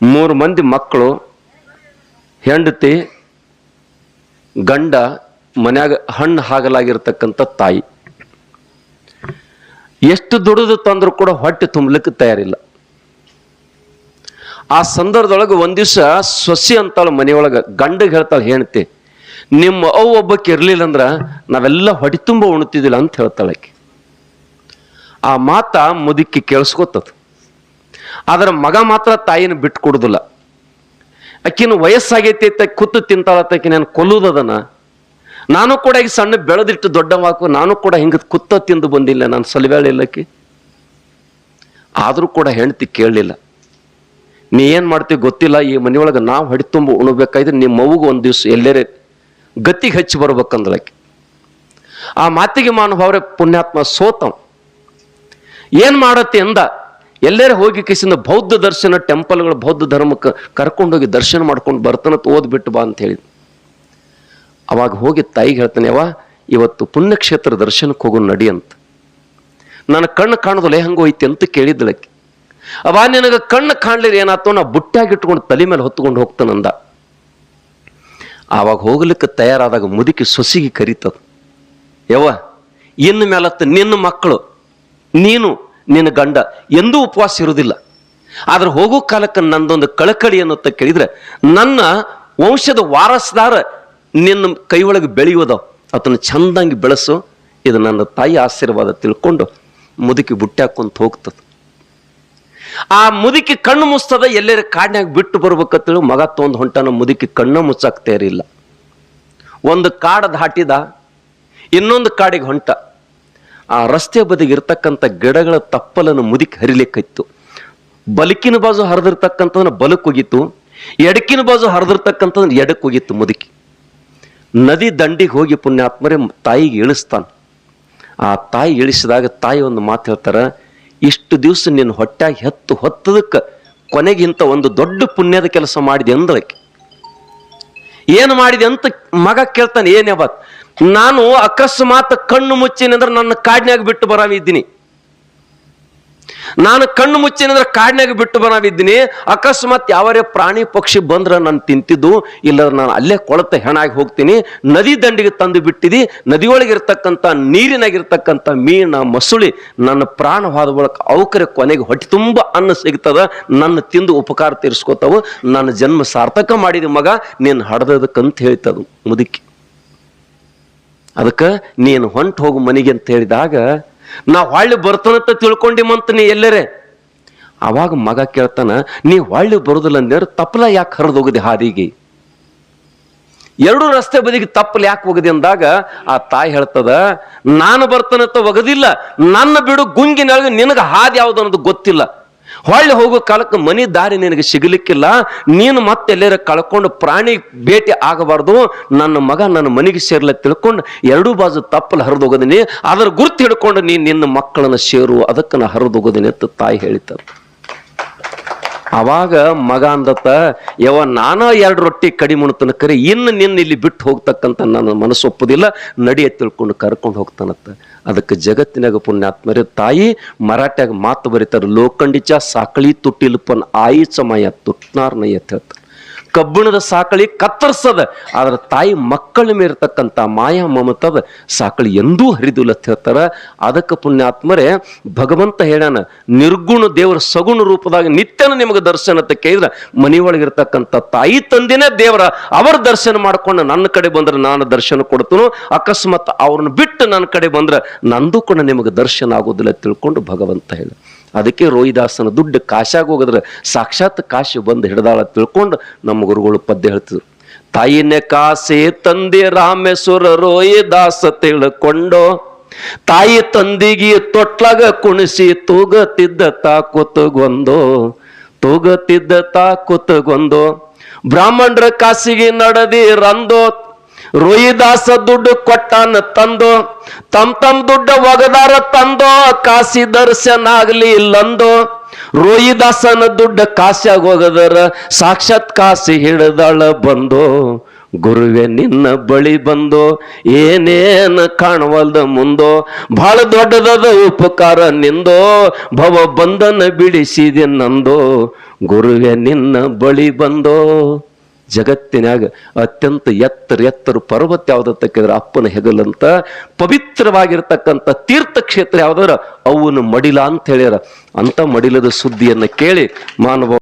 ಮೂರು ಮಂದಿ ಮಕ್ಕಳು, ಹೆಂಡತಿ, ಗಂಡ, ಮನ್ಯಾಗ ಹಣ್ಣು ಹಾಗಲಾಗಿರ್ತಕ್ಕಂಥ ತಾಯಿ. ಎಷ್ಟು ದುಡಿದು ತಂದ್ರು ಕೂಡ ಹೊಟ್ಟೆ ತುಂಬಲಿಕ್ಕೆ ತಯಾರಿಲ್ಲ. ಆ ಸಂದರ್ಭದೊಳಗೆ ಒಂದ್ ದಿವಸ ಸೊಸಿ ಅಂತಾಳ ಮನೆಯೊಳಗೆ, ಗಂಡಗೆ ಹೇಳ್ತಾಳೆ ಹೆಣ್ತಿ ನಿಮ್ಮ ಅವು ಒಬ್ಬಕ್ಕೆ ಇರಲಿಲ್ಲ ಅಂದ್ರ ನಾವೆಲ್ಲ ಹೊಟ್ಟೆ ತುಂಬ ಉಣ್ತಿದ್ದಿಲ್ಲ ಅಂತ ಹೇಳ್ತಾಳೆ ಆಕಿ. ಆ ಮಾತ ಮುದುಕಿ ಕೇಳಿಸ್ಕೊತದ. ಆದ್ರೆ ಮಗ ಮಾತ್ರ ತಾಯಿನ ಬಿಟ್ಟು ಕೊಡುದಿಲ್ಲ. ಅಕ್ಕಿನ ವಯಸ್ಸಾಗೈತಿ ಅಂತ ಕುತ್ತು ತಿಂತಾಳತ್ತಾಕಿ ನಾನು ಕೊಲ್ಲುದದನ ನಾನು ಕೂಡ ಈಗ ಸಣ್ಣ ಬೆಳೆದಿಟ್ಟು ದೊಡ್ಡವಾಕು, ನಾನು ಕೂಡ ಹಿಂಗ ಕುತ್ತ ತಿಂದು ಬಂದಿಲ್ಲ ನಾನು ಸಲವೇಳೆ ಇಲ್ಲಕ್ಕಿ ಆದರೂ ಕೂಡ ಹೆಂಡತಿ ಕೇಳಲಿಲ್ಲ. ನೀ ಏನ್ ಮಾಡ್ತೀವಿ ಗೊತ್ತಿಲ್ಲ, ಈ ಮನೆಯೊಳಗೆ ನಾವು ಹಡಿ ತುಂಬ ಉಣಬೇಕಾಯ್ತು ನಿಮ್ಮ ಮಗುಗೆ ಒಂದು ದಿವಸ ಎಲ್ಲೇರೆ ಗತಿಗೆ ಹಚ್ಚಿ ಬರ್ಬೇಕಂದ್ರಕ್ಕೆ ಆ ಮಾತಿಗೆ ಮಾನಭಾವ್ರೆ ಪುಣ್ಯಾತ್ಮ ಸೋತಂ ಏನು ಮಾಡತ್ತೆ ಅಂದ? ಎಲ್ಲರೂ ಹೋಗಿ ಕಿಸಿಂದ ಬೌದ್ಧ ದರ್ಶನ ಟೆಂಪಲ್ಗಳು ಬೌದ್ಧ ಧರ್ಮಕ್ಕೆ ಕರ್ಕೊಂಡೋಗಿ ದರ್ಶನ ಮಾಡ್ಕೊಂಡು ಬರ್ತನತ್ ಓದ್ಬಿಟ್ಟು ಬಾ ಅಂತ ಹೇಳಿ. ಅವಾಗ ಹೋಗಿ ತಾಯಿಗೆ ಹೇಳ್ತಾನೆ ಅವ ಇವತ್ತು ಪುಣ್ಯಕ್ಷೇತ್ರ ದರ್ಶನಕ್ಕೆ ಹೋಗು ನಡಿ ಅಂತ. ನನ್ನ ಕಣ್ಣು ಕಾಣುದಲೇ ಹಂಗೆ ಹೋಯ್ತಿ ಅಂತ ಕೇಳಿದ್ದಳಕ್ಕೆ ಅವ ನಿನಗೆ ಕಣ್ಣು ಕಾಣ್ಲಿಲ್ಲ ಏನಾಯ್ತು ನಾ ಬುಟ್ಟಾಗಿಟ್ಕೊಂಡು ತಲೆ ಮೇಲೆ ಹೊತ್ಕೊಂಡು ಹೋಗ್ತಾನಂದ ಆವಾಗ ಹೋಗ್ಲಿಕ್ಕೆ ತಯಾರಾದಾಗ ಮುದುಕಿ ಸೊಸಿಗೆ ಕರೀತದ, ಯವ್ವ, ಇನ್ನು ಮೇಲತ್ತ ನಿನ್ನ ಮಕ್ಕಳು, ನೀನು ನಿನ್ನ ಗಂಡ ಎಂದೂ ಉಪವಾಸ ಇರುವುದಿಲ್ಲ. ಆದ್ರೆ ಹೋಗೋ ಕಾಲಕ್ಕೆ ನಂದೊಂದು ಕಳಕಳಿ ಅನ್ನುತ್ತ ಕೇಳಿದ್ರೆ, ನನ್ನ ವಂಶದ ವಾರಸದಾರ ನಿನ್ನ ಕೈ ಒಳಗೆ ಬೆಳೆಯುವುದವ ಅದನ್ನು ಚಂದಂಗಿ ಬೆಳೆಸು, ಇದು ನನ್ನ ತಾಯಿ ಆಶೀರ್ವಾದ ತಿಳ್ಕೊಂಡು ಮುದುಕಿ ಬುಟ್ಟಿ ಹಾಕೊಂತ ಹೋಗ್ತದೆ. ಆ ಮುದುಕಿ ಕಣ್ಣು ಮುಸ್ತದ ಎಲ್ಲರ ಕಾಡಿನಾಗ ಬಿಟ್ಟು ಬರ್ಬೇಕಂತೇಳಿ ಮಗ ತೊಂದು ಹೊಂಟನ, ಮುದುಕಿ ಕಣ್ಣು ಮುಚ್ಚಾಕ್ತೇ ಇರಲಿಲ್ಲ ಒಂದು ಕಾಡ ದಾಟಿದ, ಇನ್ನೊಂದು ಕಾಡಿಗೆ ಹೊಂಟ. ಆ ರಸ್ತೆ ಬದಿಗೆ ಇರ್ತಕ್ಕಂಥ ಗಿಡಗಳ ತಪ್ಪಲನ್ನು ಮುದುಕಿ ಹರಿಲಿಕ್ಕಿತ್ತು. ಬಲಕಿನ ಬಾಜು ಹರಿದಿರ್ತಕ್ಕಂಥದನ್ನ ಬಲಕ್ಕೆ ಹೋಗಿತ್ತು. ಎಡಕಿನ ಬಾಜು ಹರಿದಿರ್ತಕ್ಕಂಥದನ್ನ ಎಡಕ್ಕೆ ಹೋಗಿತ್ತು ಮುದುಕಿ. ನದಿ ದಂಡಿಗೆ ಹೋಗಿ ಪುಣ್ಯಾತ್ಮರೇ ತಾಯಿಗೆ ಇಳಿಸ್ತಾನೆ. ಆ ತಾಯಿ ಇಳಿಸಿದಾಗ ತಾಯಿ ಒಂದು ಮಾತು ಹೇಳ್ತಾರೆ, ಇಷ್ಟು ದಿವಸ ನಿನ್ನ ಹೊಟ್ಟೆಗೆ ಹೆತ್ತು ಹೊತ್ತದಕ್ಕೆ ಕೊನೆಗಿಂತ ಒಂದು ದೊಡ್ಡ ಪುಣ್ಯದ ಕೆಲಸ ಮಾಡಿದೆ ಅಂದಳಕ್ಕೆ. ಏನು ಮಾಡಿದೆ ಅಂತ ಮಗ ಕೇಳ್ತಾನೆ ಏನೇ ಬಾತ್ ನಾನು ಅಕಸ್ಮಾತ್ ಕಣ್ಣು ಮುಚ್ಚಿನಂದ್ರೆ ನನ್ನ ಕಾಡ್ನ್ಯಾಗ ಬಿಟ್ಟು ಬರಾವಿದ್ದೀನಿ ನಾನು ಕಣ್ಣು ಮುಚ್ಚಿನಂದ್ರೆ ಕಾಡಿನಾಗ ಬಿಟ್ಟು ಬನಾವಿದ್ದೀನಿ ಅಕಸ್ಮಾತ್ ಯಾವರೇ ಪ್ರಾಣಿ ಪಕ್ಷಿ ಬಂದ್ರೆ ನಾನು ತಿಂತಿದ್ದು ಇಲ್ಲ ನಾನು ಅಲ್ಲೇ ಕೊಳತ ಹೆಣಾಗಿ ಹೋಗ್ತೀನಿ. ನದಿ ದಂಡಿಗೆ ತಂದು ಬಿಟ್ಟಿದಿ, ನದಿಯೊಳಗಿರ್ತಕ್ಕಂಥ ನೀರಿನಾಗಿರ್ತಕ್ಕಂಥ ಮೀನ, ಮಸುಳಿ ನನ್ನ ಪ್ರಾಣ ಹಾದ ಬಳಕ ಅವಕರೆ ಕೊನೆಗೆ ಹೊಟ್ಟೆ ತುಂಬ ಅನ್ನ ಸಿಗ್ತದ. ನನ್ನ ತಿಂದು ಉಪಕಾರ ತೀರಿಸ್ಕೋತಾವು. ನನ್ನ ಜನ್ಮ ಸಾರ್ಥಕ ಮಾಡಿದ ಮಗ, ನೀನು ಹಡ್ದದಕ್ಕಂತ ಹೇಳ್ತದು ಮುದುಕಿ. ಅದಕ್ಕೆ ನೀನು ಹೊಂಟು ಹೋಗು ಮನೆಗೆ ಅಂತ ಹೇಳಿದಾಗ ನಾ ಹೊಳ್ಳಿ ಬರ್ತಾನಂತ ತಿಳ್ಕೊಂಡಿಮಂತ ನೀ ಎಲ್ಲರೇ? ಅವಾಗ ಮಗ ಕೇಳ್ತಾನ, ನೀ ಹೊಳ್ಳಿ ಬರುದಿಲ್ಲ ಅಂದ್ರೆ ತಪ್ಪಲ ಯಾಕೆ ಹರಿದು ಹೋಗದೆ ಹಾದಿಗೆ? ಎರಡು ರಸ್ತೆ ಬದಿಗೆ ತಪ್ಪಲು ಯಾಕೆ ಹೋಗದೆ ಅಂದಾಗ ಆ ತಾಯಿ ಹೇಳ್ತದ, ನಾನು ಬರ್ತನಂತ ಒಗದಿಲ್ಲ, ನನ್ನ ಬಿಡು ಗುಂಗಿನೊಳಗೆ ನಿನಗೆ ಹಾದಿ ಯಾವ್ದು ಅನ್ನೋದು ಗೊತ್ತಿಲ್ಲ. ಹೊಳ್ಳಿ ಹೋಗೋ ಕಾಲಕ್ಕೆ ಮನಿ ದಾರಿ ನಿನಗೆ ಸಿಗಲಿಕ್ಕಿಲ್ಲ. ನೀನು ಮತ್ತೆ ಎಲ್ಲರ ಕಳ್ಕೊಂಡು ಪ್ರಾಣಿ ಭೇಟಿ ಆಗಬಾರ್ದು. ನನ್ನ ಮಗ ನನ್ನ ಮನೆಗೆ ಸೇರ್ಲ ತಿಳ್ಕೊಂಡು ಎರಡೂ ಬಾಜು ತಪ್ಪಲು ಹರಿದೋಗೋದಿನಿ ಅದರ ಗುರುತು ಹಿಡ್ಕೊಂಡು ನೀನು ನಿನ್ನ ಮಕ್ಕಳನ್ನ ಸೇರು. ಅದಕ್ಕೆ ನಾ ಹರಿದೋಗೋದಿನಿ ಅಂತ ತಾಯಿ ಹೇಳಿತಾರೆ ಅವಾಗ ಮಗ ಅಂದತ್ತ ಯವ ನಾನ ಎರಡು ರೊಟ್ಟಿ ಕಡಿಮೆ ಕರೆ, ಇನ್ನು ನಿನ್ನ ಇಲ್ಲಿ ಬಿಟ್ಟು ಹೋಗ್ತಕ್ಕಂಥ ನನ್ನ ಮನಸ್ಸು ಒಪ್ಪುದಿಲ್ಲ, ನಡಿಯ ತಿಳ್ಕೊಂಡು ಕರ್ಕೊಂಡು ಹೋಗ್ತಾನತ್ತ. ಅದಕ್ಕೆ ಜಗತ್ತಿನಾಗ ಪುಣ್ಯಾತ್ಮರ ತಾಯಿ, ಮರಾಠ್ಯಾಗ ಮಾತು ಬರೀತಾರೆ, ಲೋಕಂಡಿಚ ಸಾಕಳಿ ತುಟ್ಟಿಲ್ಪನ್ ಆಯಿ ಸಮಯ ತುಟ್ನಾರ್ನಯ್ಯ ಹೇಳ್ತಾರೆ ಕಬ್ಬಿಣದ ಸಾಕಳಿ ಕತ್ತರಿಸದ. ಆದ್ರೆ ತಾಯಿ ಮಕ್ಕಳ ಮೇಲಿರ್ತಕ್ಕಂಥ ಮಾಯಾ ಮಮತದ ಸಾಕಳಿ ಎಂದೂ ಹರಿದಿಲ್ಲ ಅಂತ ಅದಕ್ಕೆ ಪುಣ್ಯಾತ್ಮರೇ, ಭಗವಂತ ಹೇಳ್ಯಾನ, ನಿರ್ಗುಣ ದೇವರ ಸಗುಣ ರೂಪದಾಗ ನಿತ್ಯನ ನಿಮಗೆ ದರ್ಶನ ಅಂತ ಕೇಳಿದ್ರೆ ಮನೆಯೊಳಗಿರ್ತಕ್ಕಂಥ ತಾಯಿ ತಂದಿನೇ ದೇವರ, ಅವರ ದರ್ಶನ ಮಾಡ್ಕೊಂಡು ನನ್ನ ಕಡೆ ಬಂದ್ರೆ ನಾನು ದರ್ಶನ ಕೊಡ್ತನು, ಅಕಸ್ಮಾತ್ ಅವ್ರನ್ನ ಬಿಟ್ಟು ನನ್ನ ಕಡೆ ಬಂದ್ರೆ ನಂದು ಕೂಡ ನಿಮಗೆ ದರ್ಶನ ಆಗೋದಿಲ್ಲ ತಿಳ್ಕೊಂಡು ಭಗವಂತ ಹೇಳ ಅದಕ್ಕೆ ರೋಹಿದಾಸನ ದುಡ್ಡು ಕಾಶಾಗ ಹೋಗಿದ್ರೆ ಸಾಕ್ಷಾತ್ ಕಾಶಿ ಬಂದು ಹಿಡ್ದಾಳ ತಿಳ್ಕೊಂಡು ನಮ್ಮ ಗುರುಗಳು ಪದ್ಯ ಹೇಳ್ತಿದ್ರು. ತಾಯಿನೇ ಕಾಸೆ ತಂದೆ ರಾಮೇಶ್ವರ ರೋಹಿದಾಸ ತಿಳ್ಕೊಂಡು ತಾಯಿ ತಂದಿಗೆ ತೊಟ್ಲಾಗ ಕುಣಿಸಿ ತೂಗತಿದ್ದ ತಾಕುತಗೊಂದು ತೂಗತಿದ್ದ ತಾಕುತಗೊಂದು ಬ್ರಾಹ್ಮಣರ ಕಾಸಿಗೆ ನಡೆದಿ ರಂದೋ ರೋಹಿದಾಸ ದುಡ್ಡು ಕೊಟ್ಟಾನ ತಂದು, ತಮ್ ತಮ್ ದುಡ್ಡ ಒಗದಾರ ತಂದೋ ಕಾಸಿ ದರ್ಶನ ಆಗ್ಲಿ ಇಲ್ಲಂದು, ರೋಹಿದಾಸನ ದುಡ್ಡ ಕಾಸಿಯಾಗ ಹೋಗದರ ಸಾಕ್ಷಾತ್ ಕಾಸಿ ಹಿಡ್ದಾಳ ಬಂದು, ಗುರುವೆ ನಿನ್ನ ಬಳಿ ಬಂದು, ಏನೇನ ಕಾಣವಲ್ದ ಮುಂದೋ ಬಹಳ ದೊಡ್ಡದಾದ ಉಪಕಾರ ನಿಂದೋ, ಭವ ಬಂಧನ ಬಿಡಿಸಿದೆ ನಂದು, ಗುರುವೆ ನಿನ್ನ ಬಳಿ ಬಂದೋ. ಜಗತ್ತಿನಾಗ ಅತ್ಯಂತ ಎತ್ತರ ಎತ್ತರ ಪರ್ವತ ಯಾವ್ದತ್ತ ಕೇಳಿದ್ರೆ ಅಪ್ಪನ ಹೆಗಲಂತ ಪವಿತ್ರವಾಗಿರ್ತಕ್ಕಂಥ ತೀರ್ಥಕ್ಷೇತ್ರ ಯಾವ್ದಾರ, ಅವನು ಮಡಿಲ ಅಂತ ಹೇಳ್ಯಾರ. ಅಂತ ಮಡಿಲದ ಸುದ್ದಿಯನ್ನ ಕೇಳಿ ಮಾನವ